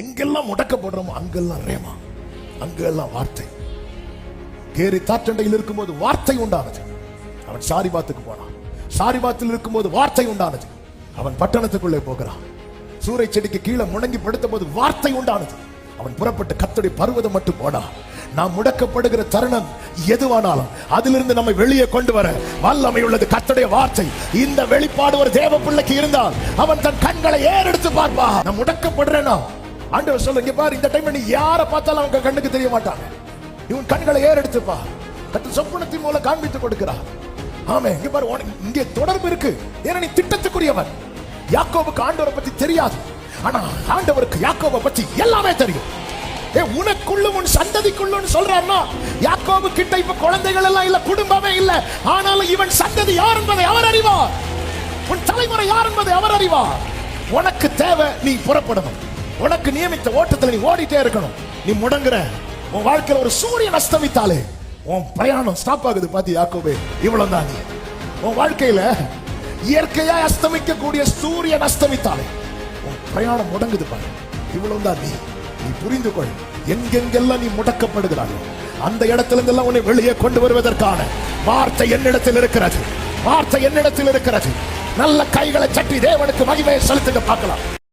எங்கெல்லாம் முடக்கப்படுறோமோ அங்கெல்லாம் ரேமா அங்கெல்லாம் வார்த்தை. கேரி தாற்றண்டையில் இருக்கும்போது வார்த்தை உண்டானது. அவன் சாரிபாத்துக்கு போனான். சாரிபாத்தில் இருக்கும்போது வார்த்தை உண்டானது. அவன் பட்டணத்துக்குள்ளே போகிறான். சூறை செடிக்கு கீழே முடங்கி படுத்த போது வார்த்தை உண்டானது. அவன் புறப்பட்டு கத்தடி பருவதம் மட்டும் போனா நாம் முடக்கப்படுகிற தருணம் எதுவானாலும் அதிலிருந்து நம்மை வெளியே கொண்டு வர வல்லமை உள்ளது கத்தடைய வார்த்தை. இந்த வெளிப்பாடு ஒரு தேவ பிள்ளைக்கு இருந்தால் அவன் தன் கண்களை ஏறெடுத்து பார்ப்பா நான் முடக்கப்படுறேனா? ஆண்டவர் சொல்ல இங்க பாரு இந்த டைம் நீ யாரை பார்த்தாலும் அவங்க கண்ணுக்கு தெரிய மாட்டாங்க. இவன் கண்களை ஏறெடுத்துப்பா கத்து சொப்பனத்தின் மூலம் காண்பித்து கொடுக்கிறார். ஆமே இங்க பாரு உனக்கு இங்கே தொடர்பு இருக்கு. ஏன்னா நீ திட்டத்துக்குரியவன். யாக்கோவுக்கு ஆண்டவரை பத்தி தெரியாது. ஆனா ஆண்டவருக்கு யாக்கோவை பத்தி எல்லாமே தெரியும். ஏ உனக்குள்ளும் உன் சந்ததிக்குள்ளும் சொல்றான்னா யாக்கோபு கிட்ட இப்ப குழந்தைகள் எல்லாம் இல்ல குடும்பமே இல்ல. ஆனாலும் இவன் சந்ததி யார் என்பதை அவர் அறிவார். உன் தலைமுறை யார் என்பதை அவர் அறிவார். உனக்கு தேவை நீ புறப்படணும். உனக்கு நியமித்த ஓட்டத்துல நீ ஓடிட்டே இருக்கணும். நீ முடங்குற. உன் வாழ்க்கையில ஒரு சூரியன் அஸ்தமித்தாலே உன் பிரயாணம் ஸ்டாப் ஆகுது பாத்தி யாக்கோபே? இவ்வளவு தான் நீ. உன் வாழ்க்கையில இயற்கையா அஸ்தமிக்கக்கூடிய சூரியன் அஸ்தமித்தாலே உன் பிரயாணம் முடங்குது பாரு. இவ்வளவு தான் நீ. நீ புரிந்து கொள் எங்கெங்கெல்லாம் நீ முடக்கப்படுகிறாயோ அந்த இடத்துல இருந்தெல்லாம் உன்னை வெளியே கொண்டு வருவதற்கான வார்த்தை என்னிடத்தில் இருக்கிறது. வார்த்தை என்னிடத்தில் இருக்கிறது. நல்ல கைகளை சட்டி தேவனுக்கு மகிமையை செலுத்துங்க பார்க்கலாம்.